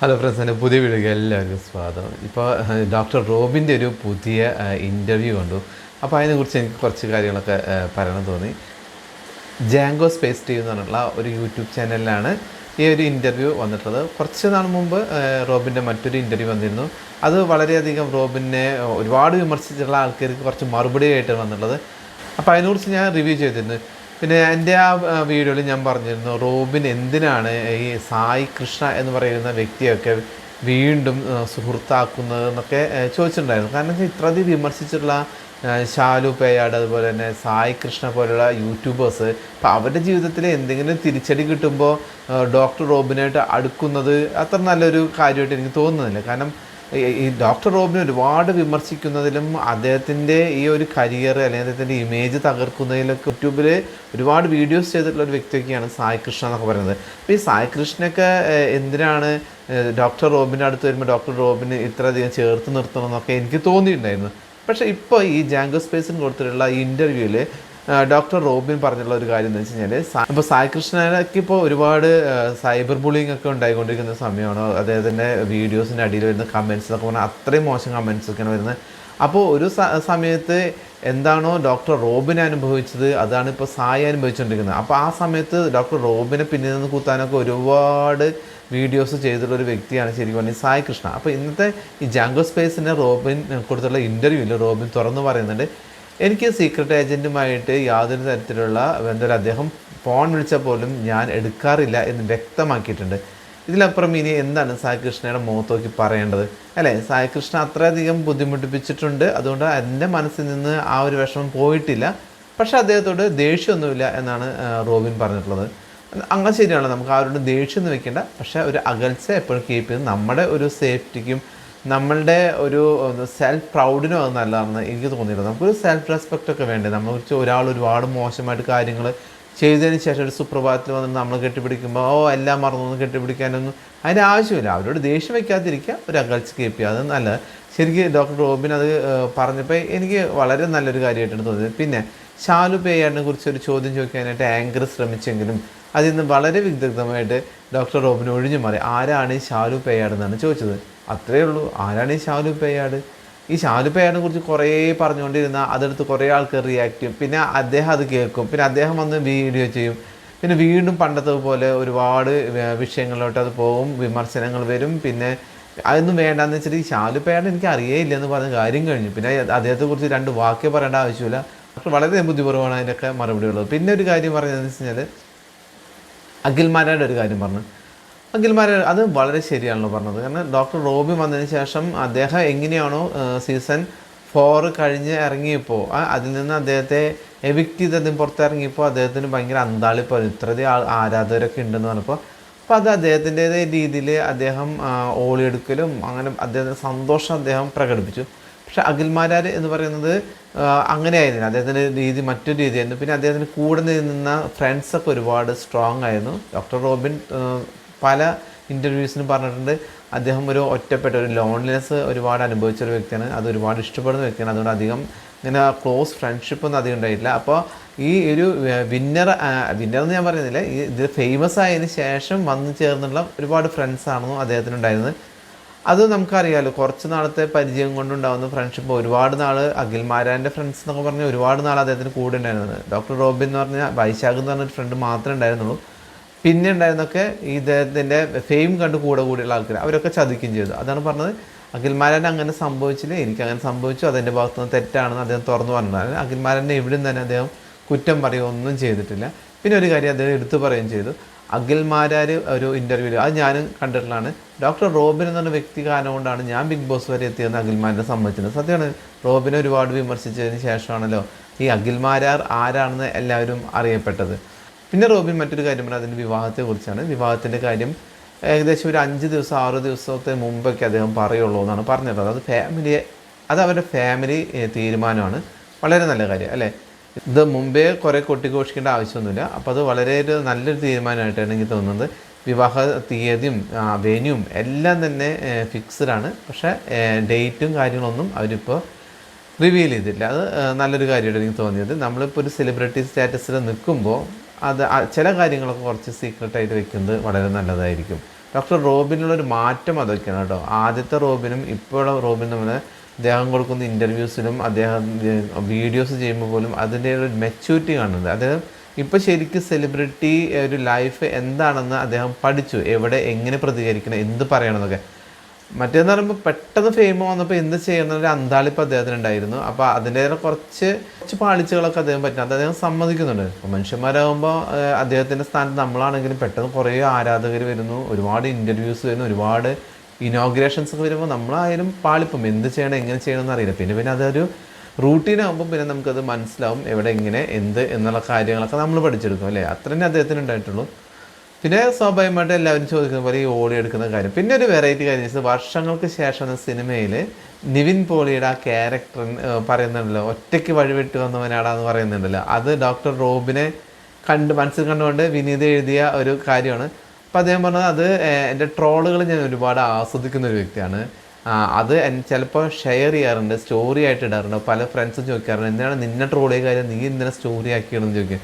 Hello friends എന്റെ പുതിയ video എല്ലാവർക്കും സ്വാഗതം. ഇപ്പോൾ ഡോക്ടർ റോബിന്റെ ഒരു പുതിയ ഇന്റർവ്യൂ കണ്ടു. അപ്പോൾ അതിനെക്കുറിച്ച് എനിക്ക് കുറച്ച് കാര്യങ്ങളൊക്കെ പറയണം തോന്നി. ജാങ്കോ സ്പേസ് ടി എന്ന് പറഞ്ഞിട്ടുള്ള ഒരു യൂട്യൂബ് ചാനലിലാണ് ഈ ഒരു ഇന്റർവ്യൂ വന്നിട്ടുള്ളത്. കുറച്ച് നാൾ മുമ്പ് റോബിന്റെ മറ്റൊരു ഇന്റർവ്യൂ വന്നിരുന്നു. അത് വളരെയധികം റോബിനെ ഒരുപാട് വിമർശിച്ചിട്ടുള്ള ആൾക്കാർക്ക് കുറച്ച് മറുപടി ആയിട്ടാണ് വന്നിട്ടുള്ളത്. അപ്പോൾ അതിനെക്കുറിച്ച് ഞാൻ റിവ്യൂ ചെയ്തിരുന്നു. പിന്നെ എന്റെ ആ വീഡിയോയിൽ ഞാൻ പറഞ്ഞിരുന്നു റോബിൻ എന്തിനാണ് ഈ സായി കൃഷ്ണ എന്ന് പറയുന്ന വ്യക്തിയൊക്കെ വീണ്ടും സുഹൃത്താക്കുന്നത് എന്നൊക്കെ ചോദിച്ചിട്ടുണ്ടായിരുന്നു. കാരണം ഇത്രയധികം വിമർശിച്ചിട്ടുള്ള ഷാലു പേയാട് അതുപോലെ തന്നെ സായി കൃഷ്ണ പോലുള്ള യൂട്യൂബേഴ്സ് അപ്പോൾ അവരുടെ ജീവിതത്തിൽ എന്തെങ്കിലും തിരിച്ചടി കിട്ടുമ്പോൾ ഡോക്ടർ റോബിനായിട്ട് അടുക്കുന്നത് അത്ര നല്ലൊരു കാര്യമായിട്ട് എനിക്ക് തോന്നുന്നില്ല. കാരണം ഈ- ഡോക്ടർ റോബിനെ ഒരുപാട് വിമർശിക്കുന്നതിലും അദ്ദേഹത്തിന്റെ ഈ ഒരു കരിയർ അല്ലെങ്കിൽ അദ്ദേഹത്തിന്റെ ഇമേജ് തകർക്കുന്നതിലൊക്കെ യൂട്യൂബിൽ ഒരുപാട് വീഡിയോസ് ചെയ്തിട്ടുള്ള ഒരു വ്യക്തിയൊക്കെയാണ് സായി കൃഷ്ണ എന്നൊക്കെ പറയുന്നത്. അപ്പോൾ ഈ സായി കൃഷ്ണയൊക്കെ എന്തിനാണ് ഡോക്ടർ റോബിന്റെ അടുത്ത് വരുമ്പോൾ ഡോക്ടർ റോബിന് ഇത്രയധികം ചേർത്ത് നിർത്തണം എന്നൊക്കെ എനിക്ക് തോന്നിയിട്ടുണ്ടായിരുന്നു. പക്ഷേ ഇപ്പോൾ ഈ ജാങ്കോ സ്പേസിന് കൊടുത്തിട്ടുള്ള ഈ ഇന്റർവ്യൂവിൽ ഡോക്ടർ റോബിൻ പറഞ്ഞിട്ടുള്ള ഒരു കാര്യം എന്ന് വെച്ച് കഴിഞ്ഞാൽ ഇപ്പോൾ സായി കൃഷ്ണനൊക്കെ ഇപ്പോൾ ഒരുപാട് സൈബർ ബുള്ളിങ് ഒക്കെ ഉണ്ടായിക്കൊണ്ടിരിക്കുന്ന സമയമാണ്. അദ്ദേഹത്തിന്റെ വീഡിയോസിന്റെ അടിയിൽ വരുന്ന കമൻസ് ഒക്കെ പറഞ്ഞാൽ അത്രയും മോശം കമൻസ് ഒക്കെയാണ് വരുന്നത്. അപ്പോൾ ഒരു സമയത്ത് എന്താണോ ഡോക്ടർ റോബിൻ അനുഭവിച്ചത് അതാണ് ഇപ്പോൾ സായി അനുഭവിച്ചുകൊണ്ടിരിക്കുന്നത് അപ്പോൾ ആ സമയത്ത് ഡോക്ടർ റോബിനെ പിന്നിൽ നിന്ന് കൂത്താനൊക്കെ ഒരുപാട് വീഡിയോസ് ചെയ്തിട്ടുള്ള ഒരു വ്യക്തിയാണ് ശരിക്കും പറഞ്ഞാൽ സായി കൃഷ്ണ അപ്പോൾ ഇന്നത്തെ ഈ ജാങ്കോ സ്പേസിന്റെ റോബിൻ കൊടുത്തുള്ള ഇന്റർവ്യൂവിൽ റോബിൻ തുറന്നു പറയുന്നുണ്ട് എനിക്ക് സീക്രട്ട് ഏജന്റുമായിട്ട് യാതൊരു തരത്തിലുള്ള ബന്ധം അദ്ദേഹം ഫോൺ വിളിച്ചാൽ പോലും ഞാൻ എടുക്കാറില്ല എന്ന് വ്യക്തമാക്കിയിട്ടുണ്ട്. ഇതിലപ്പുറം ഇനി എന്താണ് സായികൃഷ്ണയുടെ കൃഷ്ണയുടെ മുഖത്ത് പറയേണ്ടത്? അല്ലേ? സായികൃഷ്ണ അത്രയധികം ബുദ്ധിമുട്ടിപ്പിച്ചിട്ടുണ്ട്. അതുകൊണ്ട് എന്റെ മനസ്സിൽ നിന്ന് ആ ഒരു വിഷമം പോയിട്ടില്ല. പക്ഷേ അദ്ദേഹത്തോട് ദേഷ്യമൊന്നുമില്ല എന്നാണ് റോബിൻ പറഞ്ഞിട്ടുള്ളത്. അങ്ങനെ ശരിയാണ് നമുക്ക് ആരോടും ദേഷ്യമൊന്നും വെക്കേണ്ട. പക്ഷേ ഒരു അകൽച്ച എപ്പോഴും കീപ്പ് ചെയ്ത് നമ്മുടെ ഒരു സേഫ്റ്റിക്കും നമ്മളുടെ ഒരു സെൽഫ് പ്രൗഡിനും അത് നല്ലതാണെന്ന് എനിക്ക് തോന്നിയില്ല നമുക്കൊരു സെൽഫ് റെസ്പെക്റ്റ് ഒക്കെ വേണ്ടേ? നമ്മളെ കുറിച്ച് ഒരാൾ ഒരുപാട് മോശമായിട്ട് കാര്യങ്ങൾ ചെയ്തതിന് ശേഷം ഒരു സുപ്രഭാതത്തിൽ വന്ന് നമ്മൾ കെട്ടിപ്പിടിക്കുമ്പോൾ ഓ എല്ലാം മറന്നു കെട്ടിപ്പിടിക്കാനൊന്നും അതിന്റെ ആവശ്യമില്ല. അവരോട് ദേഷ്യം വയ്ക്കാതിരിക്കുക ഒരു അകൽച്ച കീപ്പ് അത് നല്ലത്. ശരിക്കും ഡോക്ടർ റോബിൻ അത് പറഞ്ഞപ്പോൾ എനിക്ക് വളരെ നല്ലൊരു കാര്യമായിട്ടാണ് തോന്നിയത്. പിന്നെ ഷാലു പേയാടിനെ കുറിച്ച് ഒരു ചോദ്യം ചോദിക്കാനായിട്ട് ആങ്കർ ശ്രമിച്ചെങ്കിലും അതിൽ നിന്ന് വളരെ വിദഗ്ധമായിട്ട് ഡോക്ടർ റോബിന് ഒഴിഞ്ഞു മാറി. ആരാണ് ഈ ഷാലു പേയാട് എന്നാണ് ചോദിച്ചത്. അത്രയേ ഉള്ളൂ. ആരാണ് ഈ ഷാലു പേയാട്? ഈ ഷാലു പേയാടിനെ കുറിച്ച് കുറേ പറഞ്ഞുകൊണ്ടിരുന്ന അതെടുത്ത് കുറേ ആൾക്കാർ റിയാക്ട് ചെയ്യും. പിന്നെ അദ്ദേഹം അത് കേൾക്കും. പിന്നെ അദ്ദേഹം വന്ന് വീഡിയോ ചെയ്യും. പിന്നെ വീണ്ടും പണ്ടത്തെ പോലെ ഒരുപാട് വിഷയങ്ങളിലോട്ട് അത് പോകും. വിമർശനങ്ങൾ വരും. പിന്നെ അതൊന്നും വേണ്ടാന്ന് വെച്ചിട്ട് ഈ ഷാലു പേയാട് എനിക്ക് അറിയേയില്ല എന്ന് പറഞ്ഞ കാര്യം കഴിഞ്ഞു. പിന്നെ അദ്ദേഹത്തെ കുറിച്ച് രണ്ട് വാക്യം പറയേണ്ട ആവശ്യമില്ല. വളരെ ബുദ്ധിപൂർവമാണ് അതിന്റെയൊക്കെ മറുപടി ഉള്ളത്. പിന്നെ ഒരു കാര്യം പറഞ്ഞതെന്ന് വെച്ച് കഴിഞ്ഞാൽ അഖിൽമാരായുടെ ഒരു കാര്യം പറഞ്ഞു. അഖിൽമാര അത് വളരെ ശരിയാണല്ലോ പറഞ്ഞത്. കാരണം ഡോക്ടർ റോബി വന്നതിന് ശേഷം അദ്ദേഹം എങ്ങനെയാണോ സീസൺ ഫോർ കഴിഞ്ഞ് ഇറങ്ങിയപ്പോൾ അതിൽ നിന്ന് അദ്ദേഹത്തെ എവിക്റ്റ് ചെയ്ത് അദ്ദേഹം പുറത്തിറങ്ങിയപ്പോൾ അദ്ദേഹത്തിന് ഭയങ്കര അന്താളിപ്പോൾ ഇത്രയധികം ആരാധകരൊക്കെ ഉണ്ടെന്ന് പറഞ്ഞപ്പോൾ അപ്പോൾ അത് അദ്ദേഹത്തിന്റെതായ രീതിയിൽ അദ്ദേഹം ഓളിയെടുക്കലും അങ്ങനെ അദ്ദേഹത്തിന്റെ സന്തോഷം അദ്ദേഹം പ്രകടിപ്പിച്ചു. പക്ഷെ അഖിൽമാരാർ എന്ന് പറയുന്നത് അങ്ങനെ അങ്ങനെയായിരുന്നില്ല. അദ്ദേഹത്തിന്റെ രീതി മറ്റൊരു രീതിയായിരുന്നു. പിന്നെ അദ്ദേഹത്തിന് കൂടെ നിന്ന ഫ്രണ്ട്സൊക്കെ ഒരുപാട് സ്ട്രോങ് ആയിരുന്നു. ഡോക്ടർ റോബിൻ പല ഇന്റർവ്യൂസിനും പറഞ്ഞിട്ടുണ്ട്. അദ്ദേഹം ഒരു ഒറ്റപ്പെട്ട ഒരു ലോൺലിനെസ് ഒരുപാട് അനുഭവിച്ച ഒരു വ്യക്തിയാണ്. അത് ഒരുപാട് ഇഷ്ടപ്പെടുന്ന വ്യക്തിയാണ്. അതുകൊണ്ട് അധികം ഇങ്ങനെ ക്ലോസ് ഫ്രണ്ട്ഷിപ്പ് ഒന്നും അധികം ഉണ്ടായിട്ടില്ല. അപ്പോൾ ഈ ഒരു വിന്നർ വിന്നർ എന്ന് ഞാൻ പറയുന്നില്ല. ഇത് ഫേമസ് ആയതിന് ശേഷം വന്നു ചേർന്നുള്ള ഒരുപാട് ഫ്രണ്ട്സ് ആണെന്നും അദ്ദേഹത്തിനുണ്ടായിരുന്നത് അത് നമുക്കറിയാമല്ലോ കുറച്ച് നാളത്തെ പരിചയം കൊണ്ടുണ്ടാകുന്ന ഫ്രണ്ട്ഷിപ്പ് ഒരുപാട് നാൾ അഖിൽമാരാന്റെ ഫ്രണ്ട്സ് എന്നൊക്കെ പറഞ്ഞ് ഒരുപാട് നാൾ അദ്ദേഹത്തിന് കൂടെ ഉണ്ടായിരുന്നത്. ഡോക്ടർ റോബിൻ എന്ന് പറഞ്ഞ വൈശാഖ് എന്ന് പറഞ്ഞൊരു ഫ്രണ്ട് മാത്രമേ ഉണ്ടായിരുന്നുള്ളൂ. പിന്നെ ഉണ്ടായിരുന്നൊക്കെ ഇദ്ദേഹത്തിന്റെ ഫെയിം കണ്ട് കൂടെ കൂടിയുള്ള ആൾക്കാർ അവരൊക്കെ ചതിക്കുകയും ചെയ്തു. അതാണ് പറഞ്ഞത്. അഖിൽമാരൻ അങ്ങനെ സംഭവിച്ചില്ല. എനിക്ക് അങ്ങനെ സംഭവിച്ചു. അതെന്റെ ഭാഗത്തുനിന്ന് തെറ്റാണെന്ന് അദ്ദേഹം തുറന്നു പറഞ്ഞിട്ടുണ്ട് അഖിൽമാരന്റെ എവിടെയും തന്നെ അദ്ദേഹം കുറ്റം പറയുകയോ ഒന്നും ചെയ്തിട്ടില്ല. പിന്നെ ഒരു കാര്യം അദ്ദേഹം എടുത്തു പറയുകയും ചെയ്തു. അഖിൽമാരാർ ഒരു ഇന്റർവ്യൂവിൽ അത് ഞാൻ കണ്ടിട്ടുള്ളതാണ്. ഡോക്ടർ റോബിൻ എന്നൊരു വ്യക്തി കാരണം കൊണ്ടാണ് ഞാൻ ബിഗ് ബോസ് വരെ എത്തിയെന്ന് അഖിൽമാരെ സംബന്ധിച്ചത് സത്യമാണ് റോബിനെ ഒരുപാട് വിമർശിച്ചതിന് ശേഷമാണല്ലോ ഈ അഖിൽമാരാർ ആരാണെന്ന് എല്ലാവരും അറിയപ്പെട്ടത്. പിന്നെ റോബിൻ മറ്റൊരു കാര്യം പറഞ്ഞാൽ അതിന്റെ വിവാഹത്തെ കുറിച്ചാണ്. വിവാഹത്തിന്റെ കാര്യം ഏകദേശം ഒരു അഞ്ച് ദിവസം ആറ് ദിവസത്തെ മുമ്പൊക്കെ അദ്ദേഹം പറയുള്ളൂ എന്നാണ് പറഞ്ഞത്. അത് ഫാമിലിയെ അത് അവരുടെ ഫാമിലി തീരുമാനമാണ്. വളരെ നല്ല കാര്യം അല്ലേ? ഇത് മുമ്പേ കുറേ കൊട്ടിഘോഷിക്കേണ്ട ആവശ്യമൊന്നുമില്ല. അപ്പോൾ അത് വളരെ ഒരു നല്ലൊരു തീരുമാനമായിട്ടാണ് എനിക്ക് തോന്നുന്നത്. വിവാഹ തീയതിയും വെന്യൂം എല്ലാം തന്നെ ഫിക്സ്ഡ് ആണ്. പക്ഷേ ഡേറ്റും കാര്യങ്ങളൊന്നും അവരിപ്പോൾ റിവീൽ ചെയ്തില്ല. അത് നല്ലൊരു കാര്യമായിട്ട് എനിക്ക് തോന്നിയത്. നമ്മളിപ്പോൾ ഒരു സെലിബ്രിറ്റി സ്റ്റാറ്റസിൽ നിൽക്കുമ്പോൾ അത് ചില കാര്യങ്ങളൊക്കെ കുറച്ച് സീക്രട്ടായിട്ട് വെക്കുന്നത് വളരെ നല്ലതായിരിക്കും. ഡോക്ടർ റോബിനുള്ളൊരു മാറ്റം അതൊക്കെയാണ് കേട്ടോ. ആദ്യത്തെ റോബിനും ഇപ്പോഴുള്ള റോബിനും തമ്മിൽ അദ്ദേഹം കൊടുക്കുന്ന ഇന്റർവ്യൂസിലും അദ്ദേഹം വീഡിയോസ് ചെയ്യുമ്പോൾ പോലും അതിന്റെ ഒരു മെച്യൂരിറ്റി കാണുന്നുണ്ട്. അദ്ദേഹം ഇപ്പോൾ ശരിക്കും സെലിബ്രിറ്റി ഒരു ലൈഫ് എന്താണെന്ന് അദ്ദേഹം പഠിച്ചു. എവിടെ എങ്ങനെ പ്രതികരിക്കണം എന്ത് പറയണം എന്നൊക്കെ മറ്റേന്ന് പറയുമ്പോൾ പെട്ടെന്ന് ഫെയിം വന്നപ്പോൾ എന്ത് ചെയ്യണം ഒരു അന്താളിപ്പ് അദ്ദേഹത്തിന് ഉണ്ടായിരുന്നു അപ്പോൾ അതിന്റെതായ കുറച്ച് കുറച്ച് പാളിച്ചകളൊക്കെ അദ്ദേഹം പറ്റും. അത് അദ്ദേഹം സമ്മതിക്കുന്നുണ്ട്. അപ്പോൾ മനുഷ്യന്മാരാകുമ്പോൾ അദ്ദേഹത്തിന്റെ സ്ഥാനത്ത് നമ്മളാണെങ്കിലും പെട്ടെന്ന് കുറേ ആരാധകർ വരുന്നു. ഒരുപാട് ഇന്റർവ്യൂസ് വരുന്നു. ഒരുപാട് ഇനോഗ്രേഷൻസ് ഒക്കെ വരുമ്പോൾ നമ്മളായാലും പാളിപ്പം. എന്ത് ചെയ്യണം എങ്ങനെ ചെയ്യണം എന്നറിയില്ല പിന്നെ പിന്നെ അതൊരു റൂട്ടീനാകുമ്പോൾ പിന്നെ നമുക്കത് മനസ്സിലാവും. എവിടെ എങ്ങനെ എന്ത് എന്നുള്ള കാര്യങ്ങളൊക്കെ നമ്മൾ പഠിച്ചെടുക്കും അല്ലേ? അത്ര തന്നെ അദ്ദേഹത്തിന് ഉണ്ടായിട്ടുള്ളൂ. പിന്നെ സ്വാഭാവികമായിട്ട് എല്ലാവരും ചോദിക്കുന്ന പോലെ ഈ ഓടി എടുക്കുന്ന കാര്യം. പിന്നെ ഒരു വെറൈറ്റി കാര്യം വെച്ചാൽ വർഷങ്ങൾക്ക് ശേഷം സിനിമയിൽ നിവിൻ പോളിയുടെ ആ ക്യാരക്ടർ പറയുന്നുണ്ടല്ലോ ഒറ്റയ്ക്ക് വഴിവിട്ട് വന്നവനാടാന്ന് പറയുന്നുണ്ടല്ലോ. അത് ഡോക്ടർ റോബിനെ കണ്ട് മനസ്സിൽ കണ്ടുകൊണ്ട് വിനീത എഴുതിയ ഒരു കാര്യമാണ്. അപ്പോൾ അദ്ദേഹം പറഞ്ഞത് അത് എന്റെ ട്രോളുകൾ ഞാൻ ഒരുപാട് ആസ്വദിക്കുന്ന ഒരു വ്യക്തിയാണ്. അത് ചിലപ്പോൾ ഷെയർ ചെയ്യാറുണ്ട് സ്റ്റോറി ആയിട്ട് ഇടാറുണ്ട്. പല ഫ്രണ്ട്സും ചോദിക്കാറുണ്ട് എന്തിനാണ് നിന്നെ ട്രോൾ ചെയ്ത കാര്യം നീ എന്തിനാ സ്റ്റോറി ആക്കിയതെന്ന് ചോദിക്കും.